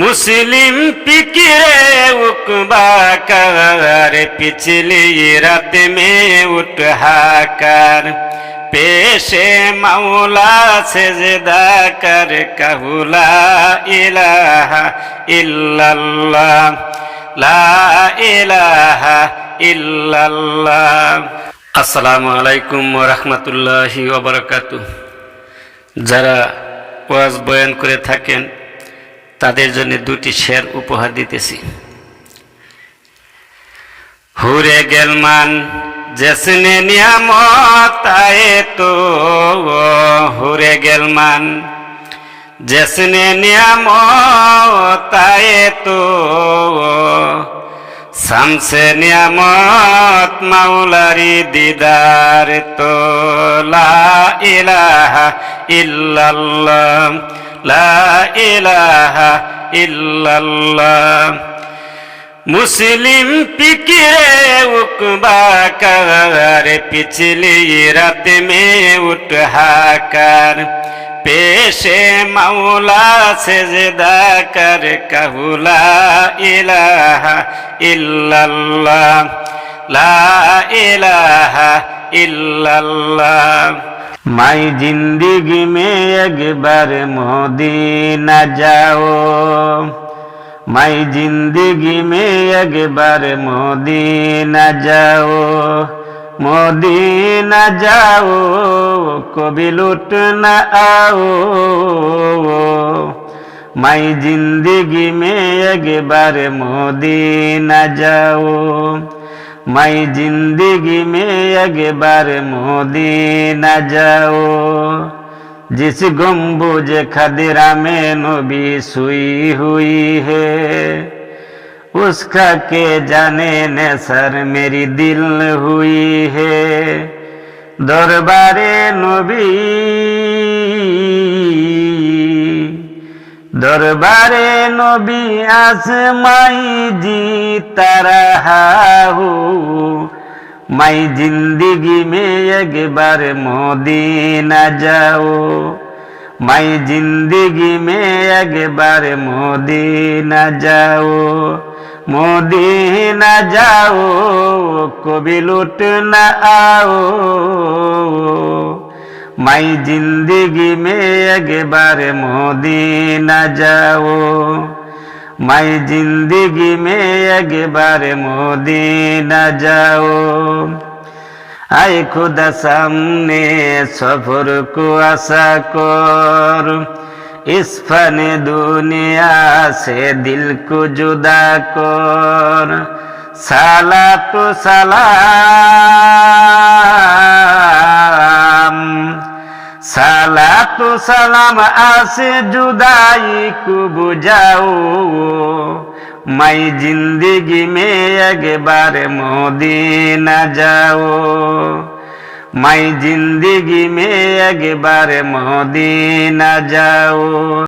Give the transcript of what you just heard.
মুসলিম পিকিরে উকবাকার পিছলি রাত মে উঠহাকার পেশে মাওলা সেজদা কর, কাহুলা ইলাহা ইল্লাল্লাহ। লা ইলাহা ইল্লাল্লাহ। আসসালামু আলাইকুম ওয়া রাহমাতুল্লাহি ওয়া বারাকাতুহু। যারা ওয়াজ বয়ান করে থাকেন তাদের জন্য দুটি শের উপহার দিতেছি। হুরে গেলমান, জেসনে নিয়ামত তো, হুরে গেলমান, জেসনে নিয়ামত তো, শামসে নিয়ামত মাওলারি দিদার তো, লা ইলাহা ইল্লাল্লাহ। লা ইলাহা ইল্লাল্লাহ। মুসলিম পিকিরে উকবা কার, পিছলি রাত মে উঠা কার। পেশে মাওলা সেজদা কর কাহুলা ইলাহা ইল্লাল্লাহ। লা ইলাহা ইল্লাল্লাহ। মাই জিন্দিগি মে একবার মোদিনা যাও। মাই জিন্দিগি মে একবার মোদিনা যাও। মোদিনা যাও, কবি লুট না আও। মাই জিন্দিগি মে একবার মোদিনা যাও। माई ज़िंदगी में एक बार मोदी न जाओ। जिस गम्बुज खदरा में नबी सुई हुई है, उसका के जाने ने सर मेरी दिल हुई है। दरबारे नबी দরবারে নবী আসমাই জি তারাহু মাই জিন্দিগি মে একবার মদিনা যাও। মাই জিন্দিগি মে একবার মদিনা যাও। মদিনা যাও, কবি লুট না আও। लुट न आओ माई जिंदगी में एक बार मोदीना जाओ माई जिंदगी में एक बार मोदीना जाओ आए खुदा सामने सफर को आशा कर इस फन दुनिया से दिल को जुदा कर साला तो सलाम সালাতু সালাম আসে জুদাই কুবু যাও। মাই জিন্দিগি মে একবার মদিনা যাও। মাই জিন্দিগি মে একবার মদিনা যাও।